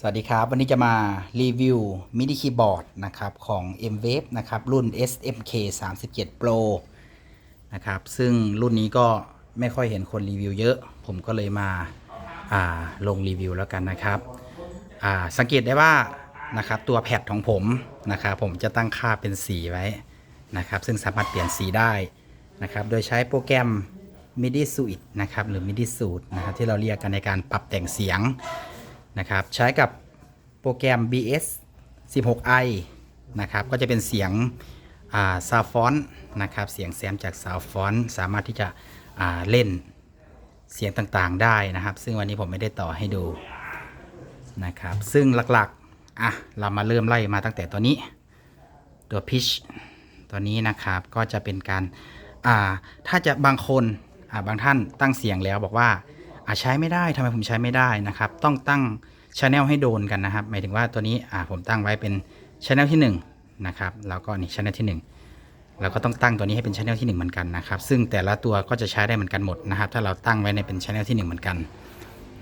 สวัสดีครับ วันนี้จะมารีวิวมินิคีย์บอร์ดนะครับของ M-Wave นะครับรุ่น SMK 37 Pro นะครับซึ่งรุ่นนี้ก็ไม่ค่อยเห็นคนรีวิวเยอะ ผมก็เลยมาาลงรีวิวแล้วกันนะครับสังเกตได้ว่านะครับตัวแพดของผมนะครับผมจะตั้งค่าเป็นสีไว้นะครับซึ่งสามารถเปลี่ยนสีได้นะครับโดยใช้โปรแกรม MIDI Suite นะครับหรือ MIDI Suite นะครับที่เราเรียกกันในการปรับแต่งเสียง นะครับ ใช้กับโปรแกรม BS 16i นะครับ ก็จะเป็นเสียงซาวฟอนนะครับ เสียงแซมจากซาวฟอนสามารถที่จะเล่นเสียงต่างๆได้นะครับ ซึ่งวันนี้ผมไม่ได้ต่อให้ดูนะครับ ซึ่งหลักๆ อะ เรามาเริ่มไล่มาตั้งแต่ตัวนี้ ตัว pitch ตัวนี้นะครับ ก็จะเป็นการ อ่า ถ้าจะบางคน อ่า บางท่านตั้งเสียงแล้วบอกว่า อ่าใช้ไม่ได้ทำไมผมใช้ไม่ได้นะครับ ต้องตั้งช anel ให้โดนกันนะครับ หมายถึงว่าตัวนี้อ่าผมตั้งไว้เป็นช anel ที่1นะครับ แล้วก็นี่ช anel ที่1แล้วก็ต้องตั้งตัวนี้ให้เป็นช anel ที่1เหมือนกันนะครับ ซึ่งแต่ละตัวก็จะใช้ได้เหมือนกันหมดนะครับ ถ้าเราตั้งไว้ในเป็นช anel ที่1เหมือนกัน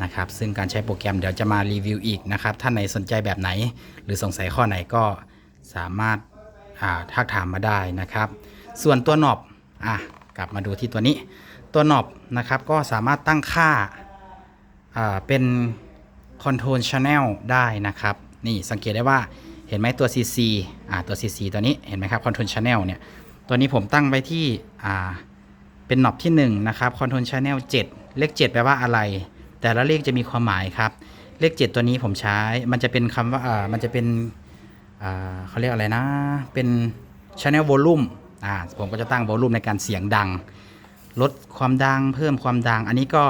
นะครับ ซึ่งการใช้โปรแกรมเดี๋ยวจะมารีวิวอีกนะครับ ท่านไหนสนใจแบบไหน หรือสงสัยข้อไหนก็สามารถอ่าทักถามมาได้นะครับ ส่วนตัวหนอบอะกลับมาดูที่ตัวนี้ ตัวหนอบนะครับก็สามารถตั้งค่าาเป็น Control Channel ได้นะครับ นี่สังเกตได้ว่าเห็นไหมตัว CC อ่าตัว CC ตัวนี้เห็นไหมครับ Control Channel เนี่ยตัวนี้ผมตั้งไว้ที่อ่าเป็นหนอบที่1นะครับ Control Channel 7 เลข 7 แปลว่าอะไร แต่ละเลขจะมีความหมายครับ เลข 7 ตัวนี้ผมใช้มันจะเป็นคำว่าอ่ามันจะเป็นอ่าเขาเรียกอะไรนะ เป็น Channel Volume อ่าผมก็จะตั้ง Volume ในการเสียงดัง ลดความดังเพิ่มความดัง อันนี้ก็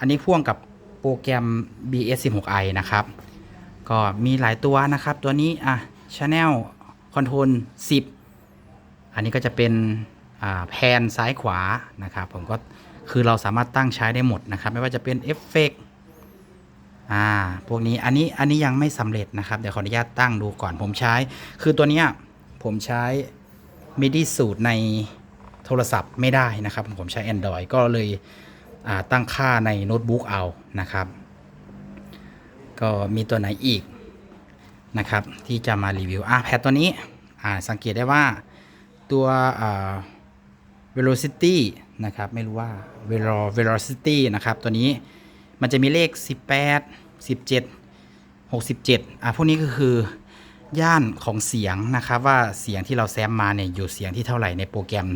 อันนี้พ่วงกับโปรแกรม BS16i นะครับ ก็มีหลายตัวนะครับ ตัวนี้อะ Channel Control 10 อันนี้ก็จะเป็นอ่าแพนซ้ายขวานะครับ ผมก็คือเราสามารถตั้งใช้ได้หมดนะครับ ไม่ว่าจะเป็นเอฟเฟกต์อ่าพวกนี้อันนี้อันนี้ยังไม่สำเร็จนะครับ เดี๋ยวขออนุญาตตั้งดูก่อนผมใช้ คือตัวเนี้ยผมใช้ MIDI สูตรใน โทรศัพท์ไม่ได้นะครับ ผมใช้ Android ก็เลยตั้งค่าในโน้ตบุ๊กเอานะครับ ก็มีตัวไหนอีกนะครับ ที่จะมารีวิวอะแพดตัวนี้อ่าสังเกตได้ว่าตัวอ่า velocity นะครับ ไม่รู้ว่า velo velocity นะครับ ตัวนี้มันจะมีเลข 18 17 67อะพวกนี้ก็คือย่านของเสียงนะครับว่าเสียงที่เราแซมมาเนี่ยอยู่เสียงที่เท่าไหร่ในโปรแกรม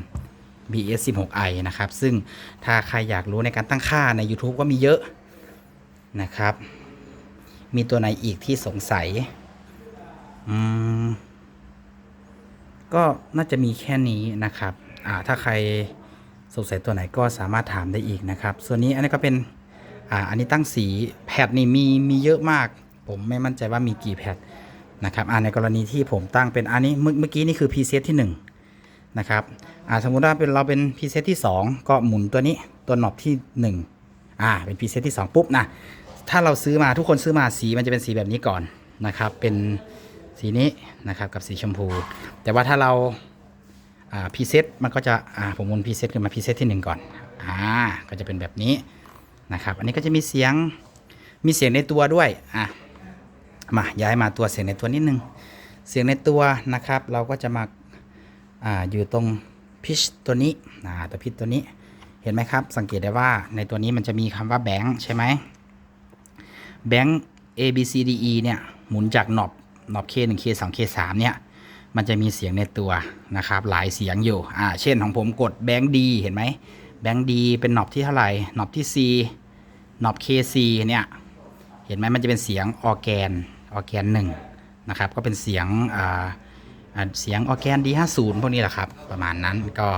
BS 16i นะครับ ซึ่งถ้าใครอยากรู้ในการตั้งค่าใน YouTube ก็มีเยอะนะครับ มีตัวไหนอีกที่สงสัย อืม ก็น่าจะมีแค่นี้นะครับ อ่า ถ้าใครสงสัยตัวไหนก็สามารถถามได้อีกนะครับ ส่วนนี้อันนี้ก็เป็น อ่า อันนี้ตั้งสีแพดนี่มีมีเยอะมาก ผมไม่มั่นใจว่ามีกี่แพดนะครับ อ่าในกรณีที่ผมตั้งเป็นอันนี้เมื่อกี้นี่คือพรีเซตที่1นะครับ อ่าสมมุติว่าเป็นเราเป็นพรีเซตที่ 2 ก็หมุนตัวนี้ตัวหนอบที่ 1 อ่าเป็นพรีเซตที่ 2 ปุ๊บนะถ้าเราซื้อมาทุกคนซื้อมาสีมันจะเป็นสีแบบนี้ก่อนนะครับ เป็นสีนี้นะครับกับสีชมพู แต่ว่าถ้าเราอ่าพรีเซตมันก็จะอ่าผมวนพรีเซตขึ้นมาพรีเซตที่หนึ่งก่อนอ่าก็จะเป็นแบบนี้นะครับ อันนี้ก็จะมีเสียงมีเสียงในตัวด้วยอะมาย้ายมาตัวเสียงในตัวนิดนึง เสียงในตัวนะครับ เราก็จะมาอ่าอยู่ตรง พิชตัวนี้อ่าตัวพิชตัวนี้เห็นไหมครับ สังเกตได้ว่าในตัวนี้มันจะมีคำว่าแบงค์ใช่ไหมแบงค์ A B C D E เนี่ยหมุนจากหนอบหนอบ K 1 K 2 K 3เนี่ยมันจะมีเสียงในตัวนะครับหลายเสียงอยู่อ่าเช่นของผมกดแบงค์ดีเห็นไหมแบงค์ดีเป็นหนอบที่เท่าไหร่หนอบที่ C หนอบ K C เนี่ยเห็นไหมมันจะเป็นเสียงออแกนออแกนหนึ่งนะครับก็เป็นเสียงอ่า เสียงออแกน D50 พวกนี้แหละครับ ประมาณนั้นก็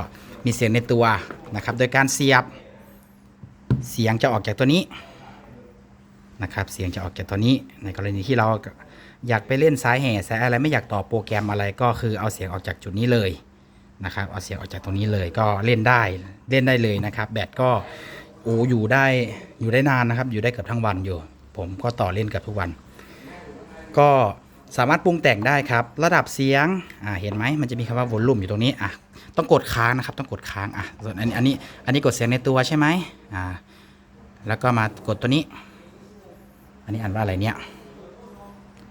มีเสียงในตัวนะครับ โดยการเสียบเสียงจะออกจากตัวนี้นะครับ เสียงจะออกจากตัวนี้ ในกรณีที่เราอยากไปเล่นสายแห่สายอะไรไม่อยากต่อโปรแกรมอะไรก็คือเอาเสียงออกจากจุดนี้เลยนะครับ เอาเสียงออกจากตรงนี้เลยก็เล่นได้เล่นได้เลยนะครับ แบตก็โอ้อยู่ได้อยู่ได้นานนะครับ อยู่ได้เกือบทั้งวันอยู่ ผมก็ต่อเล่นเกับทุกวัน ก็ สามารถปรุงแต่งได้ครับ ระดับเสียงอ่าเห็นไหมมันจะมีคำว่า volume อยู่ตรงนี้อะต้องกดค้างนะครับ ต้องกดค้างอะส่วนอันนี้อันนี้อันนี้กดเสียงในตัวใช่ไหมอ่าแล้วก็มากดตัวนี้ อันนี้อ่านว่าอะไรเนี่ย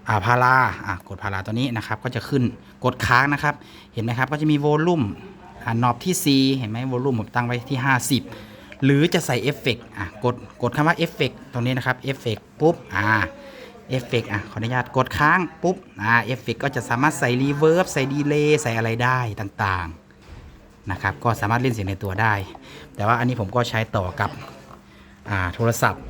อ่าพาราอ่ากดพาราตัวนี้นะครับ ก็จะขึ้นกดค้างนะครับ เห็นไหมครับ ก็จะมีโวลลูมอ่านอบที่ C เห็นไหมโวลลูมผมตั้งไว้ที่ 50 หรือจะใส่เอฟเฟกต์อะกดกดคำว่าเอฟเฟกต์ตรงนี้นะครับเอฟเฟกต์ปุ๊บอ่า เอฟเฟกต์อะขออนุญาตกดค้างปุ๊บอ่าเอฟเฟกต์ก็จะสามารถใส่รีเวิร์บใส่ดีเลย์ใส่อะไรได้ต่างๆนะครับก็สามารถเล่นเสียงในตัวได้ แต่ว่าอันนี้ผมก็ใช้ต่อกับอ่าโทรศัพท์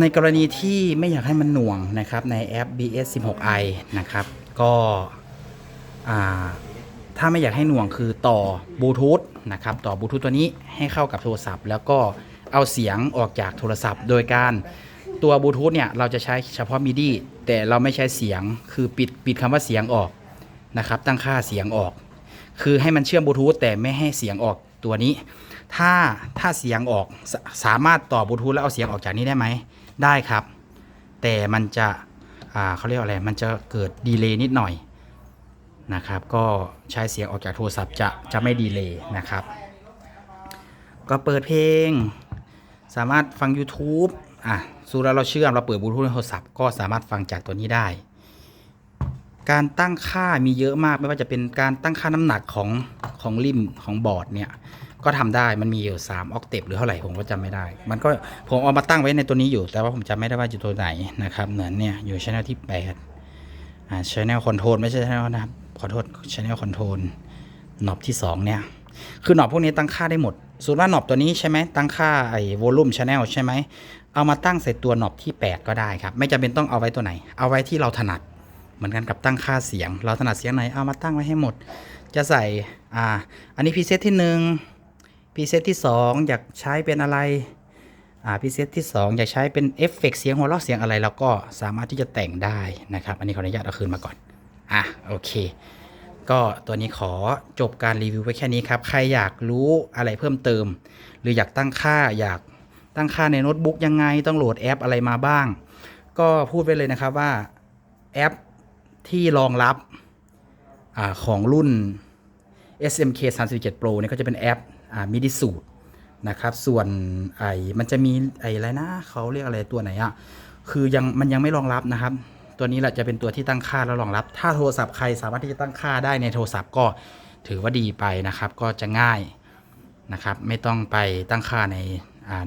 ในกรณีที่ไม่อยากให้มันหน่วงนะครับในแอป BS 16i นะครับก็อ่าถ้าไม่อยากให้หน่วงคือต่อบลูทูธนะครับต่อบลูทูธตัวนี้ให้เข้ากับโทรศัพท์ แล้วก็เอาเสียงออกจากโทรศัพท์ โดยการ ตัวบลูทูธเนี่ยเราจะใช้เฉพาะมิดีแต่เราไม่ใช้เสียงคือปิดปิดคำว่าเสียงออกนะครับ ตั้งค่าเสียงออก คือให้มันเชื่อมบลูทูธแต่ไม่ให้เสียงออกตัวนี้ ถ้าถ้าเสียงออกสสามารถต่อบลูทูธแล้วเอาเสียงออกจากนี้ได้ไหมได้ครับ แต่มันจะเขาเรียกอะไรมันจะเกิดดีเลย์นิดหน่อยนะครับ ก็ใช้เสียงออกจากโทรศัพท์จะจะไม่ดีเลย์นะครับ ก็เปิดเพลง สามารถฟัง YouTube อะสูแล้วเราเชื่อมเราเปิดบลูทูธในโทรศัพท์ก็สามารถฟังจากตัวนี้ได้ การตั้งค่ามีเยอะมากไม่ว่าจะเป็นการตั้งค่าน้ำหนักของของริมของบอร์ดเนี่ยก็ทำได้มันมีอยู่3ออกเทปหรือเท่าไหร่ผมก็จำไม่ได้ มันก็ผมเอามาตั้งไว้ในตัวนี้อยู่ แต่ว่าผมจำไม่ได้ว่าอยู่ตัวไหนนะครับเหมือนเนี่ยอยู่ช anel ที่8อ่าช anel control ไม่ใช่ channel นะครับขอโทษ channel control หนอบที่ 2 เนี่ย คือหนอบพวกนี้ตั้งค่าได้หมดสมมติว่าหนอบตัวนี้ใช่ไหมตั้งค่าไอ้ volume channel ใช่ไหม เอามาตั้งใส่ตัวหนอบที่ 8 ก็ได้ครับ ไม่จำเป็นต้องเอาไว้ตัวไหน เอาไว้ที่เราถนัด เหมือนกันกับตั้งค่าเสียง เราถนัดเสียงไหนเอามาตั้งไว้ให้หมด จะใส่อ่าอันนี้พรีเซตที่1พรีเซตที่ 2 อยากใช้เป็นอะไรอ่าพรีเซตที่ 2 อยากใช้เป็นเอฟเฟกต์เสียงหัวเราะเสียงอะไรเราก็สามารถที่จะแต่งได้นะครับ อันนี้ขออนุญาตเอาคืนมาก่อนอะโอเคก็ตัวนี้ขอจบการรีวิวไว้แค่นี้ครับ ใครอยากรู้อะไรเพิ่มเติม หรืออยากตั้งค่าอยาก ตั้งค่าในโน้ตบุ๊กยังไง ต้องโหลดแอปอะไรมาบ้าง ก็พูดไว้เลยนะครับว่าแอปที่รองรับอของรุ่น SMK 37 Pro เนี่ยก็จะเป็นแอปอมิดิสูตรนะครับ ส่วนไอ้มันจะมีไอ้อะไรนะเขาเรียกอะไรตัวไหนอะคือยังมันยังไม่รองรับนะครับ ตัวนี้แหละจะเป็นตัวที่ตั้งค่าแล้วรองรับ ถ้าโทรศัพท์ใครสามารถที่จะตั้งค่าได้ในโทรศัพท์ก็ถือว่าดีไปนะครับ ก็จะง่ายนะครับ ไม่ต้องไปตั้งค่าใน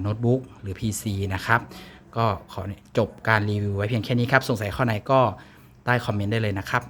โน้ตบุ๊กหรือ PC นะครับ ก็ขอจบการรีวิวไว้เพียงแค่นี้ครับ สงสัยข้อไหนก็ใต้คอมเมนต์ได้เลยนะครับ